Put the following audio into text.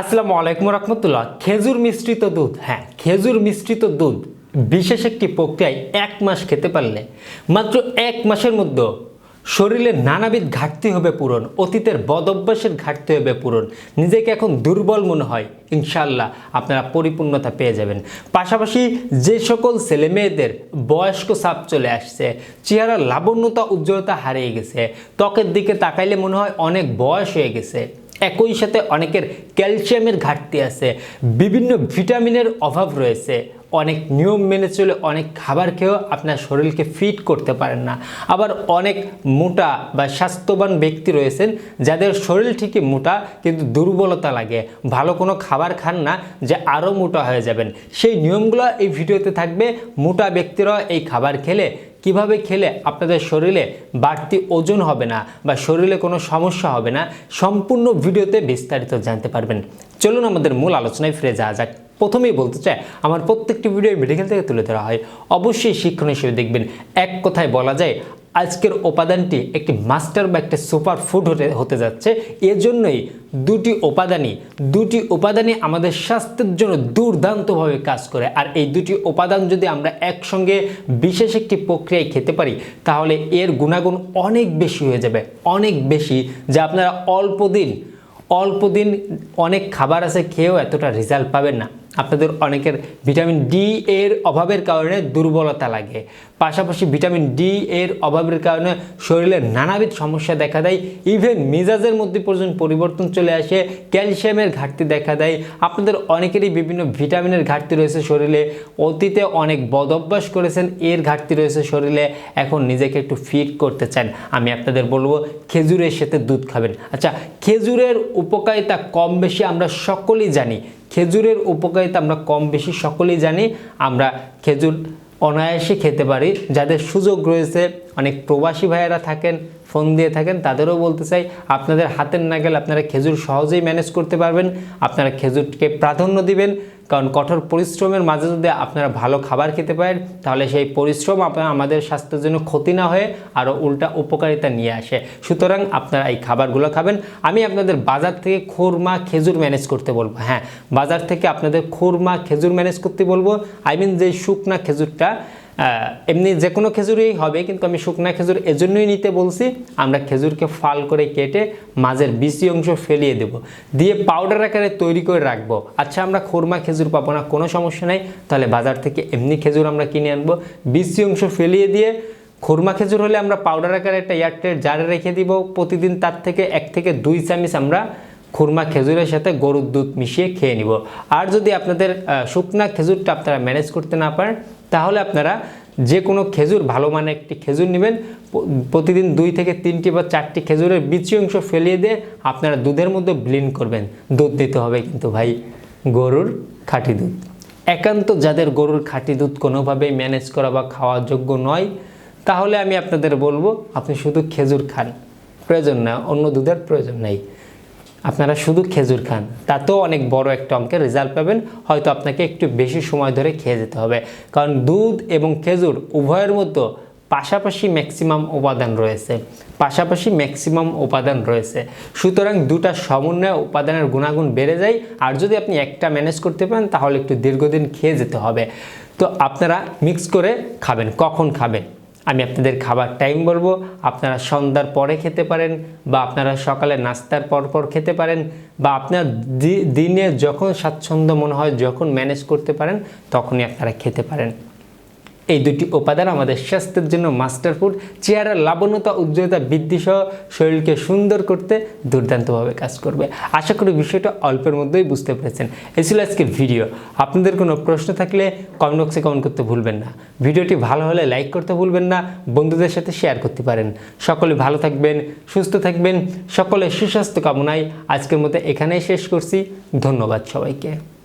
আসসালামু আলাইকুম রহমতুল্লাহ। খেজুর মিশ্রিত দুধ হ্যাঁ খেজুর মিশ্রিত দুধ বিশেষ একটি প্রক্রিয়ায় এক মাস খেতে পারলে, মাত্র এক মাসের মধ্যে শরীরে নানাবিধ ঘাটতি হবে পূরণ, অতীতের বদ অভ্যাসের ঘাটতি হবে পূরণ, নিজেকে এখন দুর্বল মনে হয় ইনশাল্লাহ আপনারা পরিপূর্ণতা পেয়ে যাবেন। পাশাপাশি যে সকল ছেলে মেয়েদের বয়স্ক সাপ চলে আসছে চেহারার লাবণ্যতা, উজ্জ্বলতা হারিয়ে গেছে, ত্বকের দিকে তাকাইলে মনে হয় অনেক বয়স হয়ে গেছে। একই সাথে অনেকের ক্যালসিয়ামের ঘাটতি আছে। বিভিন্ন ভিটামিনের অভাব রয়েছে। অনেক নিয়ম মেনে চলে অনেক খাবার খেয়েও আপনার শরীরকে ফিট করতে পারেন না। আবার অনেক মোটা বা স্বাস্থ্যবান ব্যক্তি রয়েছেন, যাদের শরীর ঠিকই মোটা কিন্তু দুর্বলতা লাগে। ভালো কোনো খাবার খান না যে আরও মোটা হয়ে যাবেন। সেই নিয়মগুলো এই ভিডিওতে থাকবে। মোটা ব্যক্তিরা এই খাবার খেলে কীভাবে খেলে আপনাদের শরীরে বাড়তি ওজন হবে না বা শরীরে কোনো সমস্যা হবে না, সম্পূর্ণ ভিডিওতে বিস্তারিত জানতে পারবেন। চলুন আমাদের মূল আলোচনায় ফিরে যাওয়া যাক। প্রথমেই বলতে চাই, আমার প্রত্যেকটি ভিডিও মেডিকেল থেকে তুলে ধরা হয়। অবশ্যই শিক্ষণ হিসেবে দেখবেন। এক কথায় বলা যায় আজকের উপাদানটি একটি মাস্টার বা একটা সুপার ফুড হতে হতে যাচ্ছে। এজন্যই দুটি উপাদানই দুটি উপাদানই আমাদের স্বাস্থ্যের জন্য দুর্দান্তভাবে কাজ করে। আর এই দুটি উপাদান যদি আমরা একসঙ্গে বিশেষ একটি প্রক্রিয়ায় খেতে পারি, তাহলে এর গুণাগুণ অনেক বেশি হয়ে যাবে, অনেক বেশি, যা আপনারা অল্প দিন অল্প দিন অনেক খাবার আছে, খেয়েও এতটা রেজাল্ট পাবেন না। আপনাদের অনেকের ভিটামিন ডি এর অভাবের কারণে দুর্বলতা লাগে। পাশাপাশি ভিটামিন ডি এর অভাবের কারণে শরীরে নানাবিধ সমস্যা দেখা দেয়। ইভেন মেজাজের মধ্যে পর্যন্ত পরিবর্তন চলে আসে, ক্যালসিয়ামের ঘাটতি দেখা দেয়। আপনাদের অনেকেরই বিভিন্ন ভিটামিনের ঘাটতি রয়েছে শরীরে। অতীতে অনেক বদ অভ্যাস করেছেন, এর ঘাটতি রয়েছে শরীরে। এখন নিজেকে একটু ফিট করতে চান। আমি আপনাদের বলব, খেজুরের সাথে দুধ খাবেন। আচ্ছা খেজুরের উপকারিতা কম বেশি আমরা সকলেই জানি। খেজুরের উপকারিতা আমরা কম বেশি সকলেই জানি। আমরা খেজুর অনায়াসে খেতে পারি। যাদের সুযোগ রয়েছে, অনেক প্রবাসী ভাইয়েরা থাকেন ফোন দিয়ে থাকেন, তাদেরও বলতে চাই, আপনাদের হাতের নাগাল আপনারা খেজুর সহজেই ম্যানেজ করতে পারবেন, আপনারা খেজুরকে প্রাধান্য দিবেন, কারণ কঠোর পরিশ্রমের মাঝে যদি আপনারা ভালো খাবার খেতে পারেন, তাহলে সেই পরিশ্রম আপনার আমাদের স্বাস্থ্যের জন্য ক্ষতি না হয়ে আরও উল্টা উপকারিতা নিয়ে আসে। সুতরাং আপনারা এই খাবারগুলো খাবেন। আমি আপনাদের বাজার থেকে খুরমা খেজুর ম্যানেজ করতে বলব। হ্যাঁ বাজার থেকে আপনাদের খুরমা খেজুর ম্যানেজ করতে বলব। আই মিন যে শুকনা খেজুরটা এমনি যে কোনো খেজুরই হবে, কিন্তু আমি শুকনা খেজুর এজন্যই নিতে বলছি। আমরা খেজুরকে ফাল করে কেটে মাঝের বিসি অংশ ফেলিয়ে দেব। দিয়ে পাউডার আকারে তৈরি করে রাখব। আচ্ছা আমরা খুরমা খেজুর পাবো না, কোনো সমস্যা নাই। তাহলে বাজার থেকে এমনি খেজুর আমরা কিনে আনব। বিসি অংশ ফেলিয়ে দিয়ে খুরমা খেজুর হলে আমরা পাউডার আকারে একটা এয়ারটেল জারে রেখে দিব। প্রতিদিন তার থেকে এক থেকে দুই চামিচ আমরা খুরমা খেজুরের সাথে গরুর দুধ মিশিয়ে খেয়ে নিব। আর যদি আপনাদের শুকনা খেজুরটা আপনারা ম্যানেজ করতে না পারেন তাহলে আপনারা যে কোনো খেজুর, ভালো মানে একটি খেজুর নেবেন। প্রতিদিন দুই থেকে তিনটি বা চারটি খেজুরের বিচি অংশ ফেলিয়ে দিয়ে আপনারা দুধের মধ্যে ব্লিন্ড করবেন। দুধ দিতে হবে কিন্তু ভাই, গরুর খাঁটি দুধ। একান্ত যাদের গরুর খাঁটি দুধ কোনোভাবেই ম্যানেজ করা বা খাওয়ার যোগ্য নয়, তাহলে আমি আপনাদের বলব, আপনি শুধু খেজুর খান। প্রয়োজন না, অন্য দুধের প্রয়োজন নেই। আপনারা শুধু খেজুর খান, তাতেও অনেক বড় একটা অঙ্কের রেজাল্ট পাবেন, হয়তো আপনাকে একটু বেশি সময় ধরে খেয়ে যেতে হবে। কারণ দুধ এবং খেজুর উভয়ের মধ্যে পাশাপাশি ম্যাক্সিমাম উপাদান রয়েছে। পাশাপাশি ম্যাক্সিমাম উপাদান রয়েছে। সুতরাং দুটা সমন্বয় উপাদানের গুণাগুণ বেড়ে যায়, আর যদি আপনি একটা ম্যানেজ করতে পারেন, তাহলে একটু দীর্ঘদিন খেয়ে যেতে হবে। তো আপনারা মিক্স করে খাবেন, কখন খাবেন? আমি আপনাদের খাবার টাইম বলব। আপনারা সন্ধ্যার পরে খেতে পারেন বা আপনারা সকালে নাস্তার পর পর খেতে পারেন বা আপনার দিনে যখন স্বাচ্ছন্দ্য মনে হয়, যখন ম্যানেজ করতে পারেন, তখনই আপনারা খেতে পারেন। এই দুটি উপাদান আমাদের স্বাস্থ্যের জন্য মাস্টার ফুড চেহারার লাবণ্যতা, উজ্জ্বলতা বৃদ্ধি সহ শরীরকে সুন্দর করতে দুর্দান্তভাবে কাজ করবে। আশা করি বিষয়টা অল্পের মধ্যেই বুঝতে পেরেছেন। এই ছিল আজকের ভিডিও। আপনাদের কোনো প্রশ্ন থাকলে কমেন্ট বক্সে কমেন্ট করতে ভুলবেন না। ভিডিওটি ভালো হলে লাইক করতে ভুলবেন না, বন্ধুদের সাথে শেয়ার করতে পারেন। সকলে ভালো থাকবেন, সুস্থ থাকবেন সকলে সুস্বাস্থ্য কামনায় আজকের মতো এখানেই শেষ করছি। ধন্যবাদ সবাইকে।